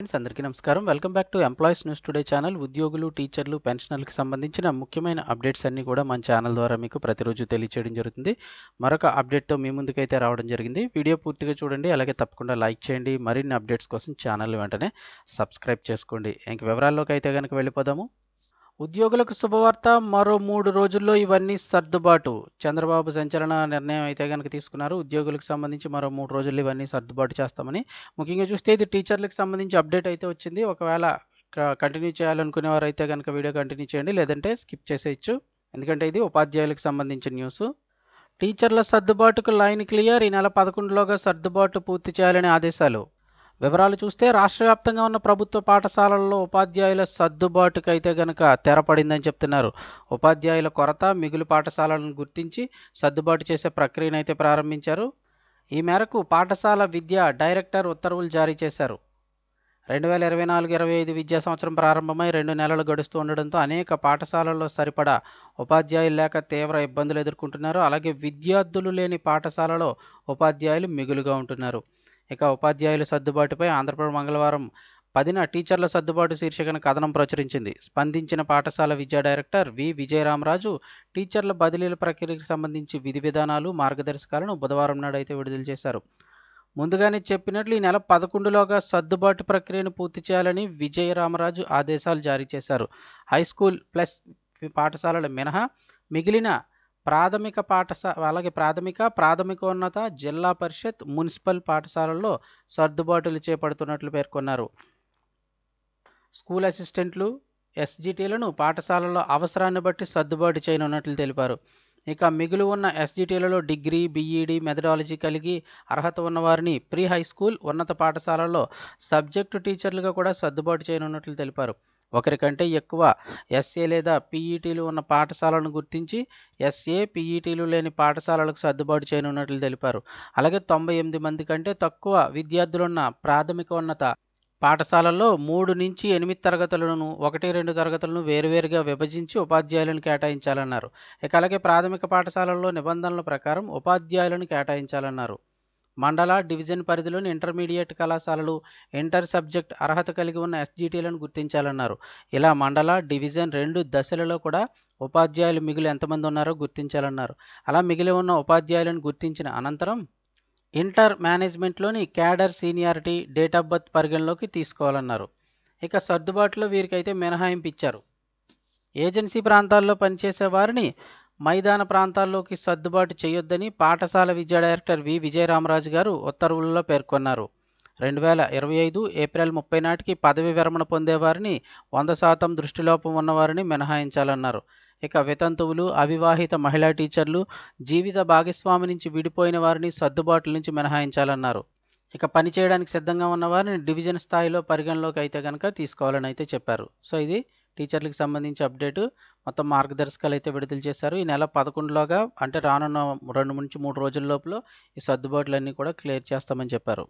Friends అందరికీ నమస్కారం. Welcome back to employees news today channel ఉద్యోగులు టీచర్లు పెన్షనర్లకు సంబంధించిన ముఖ్యమైన అప్డేట్స్ అన్నీ కూడా మన ఛానల్ ద్వారా మీకు ప్రతిరోజు తెలియచేయడం జరుగుతుంది. మరొక అప్డేట్తో మీ ముందుకైతే రావడం జరిగింది. వీడియో పూర్తిగా చూడండి అలాగే తప్పకుండా లైక్ చేయండి. మరిన్ని అప్డేట్స్ కోసం ఛానల్ వెంటనే సబ్స్క్రైబ్ చేసుకోండి. ఇంక వివరాల్లోకి అయితే కనుక వెళ్ళిపోదాము. ఉద్యోగులకు శుభవార్త. మరో మూడు రోజుల్లో ఇవన్నీ సర్దుబాటు. చంద్రబాబు సంచలన నిర్ణయం అయితే కనుక తీసుకున్నారు. ఉద్యోగులకు సంబంధించి మరో మూడు రోజుల్లో ఇవన్నీ సర్దుబాటు చేస్తామని. ముఖ్యంగా చూస్తే ఇది టీచర్లకు సంబంధించి అప్డేట్ అయితే వచ్చింది. ఒకవేళ కంటిన్యూ చేయాలనుకునేవారు అయితే కనుక వీడియో కంటిన్యూ చేయండి. లేదంటే స్కిప్ చేసేయచ్చు. ఎందుకంటే ఇది ఉపాధ్యాయులకు సంబంధించిన న్యూస్. టీచర్ల సర్దుబాటుకు లైన్ క్లియర్. ఈ నెల పదకొండులోగా సర్దుబాటు పూర్తి చేయాలని ఆదేశాలు. వివరాలు చూస్తే రాష్ట్ర వ్యాప్తంగా ఉన్న ప్రభుత్వ పాఠశాలల్లో ఉపాధ్యాయుల సర్దుబాటుకైతే గనక తెరపడిందని చెప్తున్నారు. ఉపాధ్యాయుల కొరత మిగులు పాఠశాలలను గుర్తించి సర్దుబాటు చేసే ప్రక్రియను అయితే ప్రారంభించారు. ఈ మేరకు పాఠశాల విద్య డైరెక్టర్ ఉత్తర్వులు జారీ చేశారు. రెండు వేల ఇరవై నాలుగు ఇరవై ఐదు విద్యా సంవత్సరం ప్రారంభమై రెండు నెలలు గడుస్తూ ఉండడంతో అనేక పాఠశాలల్లో సరిపడా ఉపాధ్యాయులు లేక తీవ్ర ఇబ్బందులు ఎదుర్కొంటున్నారు. అలాగే విద్యార్థులు లేని పాఠశాలలో ఉపాధ్యాయులు మిగులుగా ఉంటున్నారు. ఇక ఉపాధ్యాయుల సర్దుబాటుపై ఆంధ్రప్రదేశ్ మంగళవారం పదిన టీచర్ల సర్దుబాటు శీర్షికన కథనం ప్రచురించింది. స్పందించిన పాఠశాల విద్యా డైరెక్టర్ వి. విజయరామరాజు టీచర్ల బదిలీల ప్రక్రియకు సంబంధించి విధి విధానాలు మార్గదర్శకాలను బుధవారం నాడైతే విడుదల చేశారు. ముందుగానే చెప్పినట్లు ఈ నెల పదకొండులోగా సర్దుబాటు ప్రక్రియను పూర్తి చేయాలని విజయరామరాజు ఆదేశాలు జారీ చేశారు. హై స్కూల్ ప్లస్ పాఠశాలల మినహా మిగిలిన ప్రాథమిక పాఠశాల అలాగే ప్రాథమిక ప్రాథమికోన్నత జిల్లా పరిషత్ మున్సిపల్ పాఠశాలల్లో సర్దుబాటులు చేపడుతున్నట్లు పేర్కొన్నారు. స్కూల్ అసిస్టెంట్లు ఎస్జిటీలను పాఠశాలలో అవసరాన్ని బట్టి సర్దుబాటు చేయనున్నట్లు తెలిపారు. ఇక మిగులు ఉన్న ఎస్జిటీలలో డిగ్రీ బీఈడి మెథడాలజీ కలిగి అర్హత ఉన్నవారిని ప్రీ హై స్కూల్ ఉన్నత పాఠశాలల్లో సబ్జెక్టు టీచర్లుగా కూడా సర్దుబాటు చేయనున్నట్లు తెలిపారు. ఒకరికంటే ఎక్కువ ఎస్ఏ లేదా పీఈటీలు ఉన్న పాఠశాలను గుర్తించి ఎస్ఏ పీఈటీలు లేని పాఠశాలలకు సర్దుబాటు చేయనున్నట్లు తెలిపారు. అలాగే తొంభై ఎనిమిది మంది కంటే తక్కువ విద్యార్థులున్న ప్రాథమికోన్నత పాఠశాలల్లో మూడు నుంచి ఎనిమిది తరగతులను ఒకటి రెండు తరగతులను వేరువేరుగా విభజించి ఉపాధ్యాయులను కేటాయించాలన్నారు. ఇక అలాగే ప్రాథమిక పాఠశాలల్లో నిబంధనల ప్రకారం ఉపాధ్యాయులను కేటాయించాలన్నారు. మండల డివిజన్ పరిధిలోని ఇంటర్మీడియట్ కళాశాలలు ఇంటర్ సబ్జెక్ట్ అర్హత కలిగి ఉన్న ఎస్జిటీలను గుర్తించాలన్నారు. ఇలా మండల డివిజన్ రెండు దశలలో కూడా ఉపాధ్యాయులు మిగిలి ఎంతమంది ఉన్నారో గుర్తించాలన్నారు. అలా మిగిలి ఉన్న ఉపాధ్యాయులను గుర్తించిన అనంతరం inter మేనేజ్మెంట్లోని cadre seniority date of birth పరిగణలోకి తీసుకోవాలన్నారు. ఇక సర్దుబాటులో వీరికైతే మినహాయింపు ఇచ్చారు. ఏజెన్సీ ప్రాంతాల్లో పనిచేసే వారిని మైదాన ప్రాంతాల్లోకి సర్దుబాటు చేయొద్దని పాఠశాల విద్యా డైరెక్టర్ వి. విజయరామరాజు గారు ఉత్తర్వుల్లో పేర్కొన్నారు. రెండు వేల ఇరవై ఐదు ఏప్రిల్ ముప్పై నాటికి పదవి విరమణ పొందేవారిని వంద శాతం దృష్టిలోపం ఉన్నవారిని మినహాయించాలన్నారు. ఇక వితంతువులు అవివాహిత మహిళా టీచర్లు జీవిత భాగస్వామి నుంచి విడిపోయిన వారిని సర్దుబాటుల నుంచి మినహాయించాలన్నారు. ఇక పని చేయడానికి సిద్ధంగా ఉన్న వారిని డివిజన్ స్థాయిలో పరిగణలోకి అయితే కనుక తీసుకోవాలని అయితే చెప్పారు. సో ఇది టీచర్లకు సంబంధించి అప్డేటు మొత్తం మార్గదర్శకాలు అయితే విడుదల చేశారు. ఈ నెల పదకొండులోగా అంటే రానున్న రెండు నుంచి మూడు రోజుల లోపల ఈ సర్దుబాట్లన్నీ కూడా క్లియర్ చేస్తామని చెప్పారు.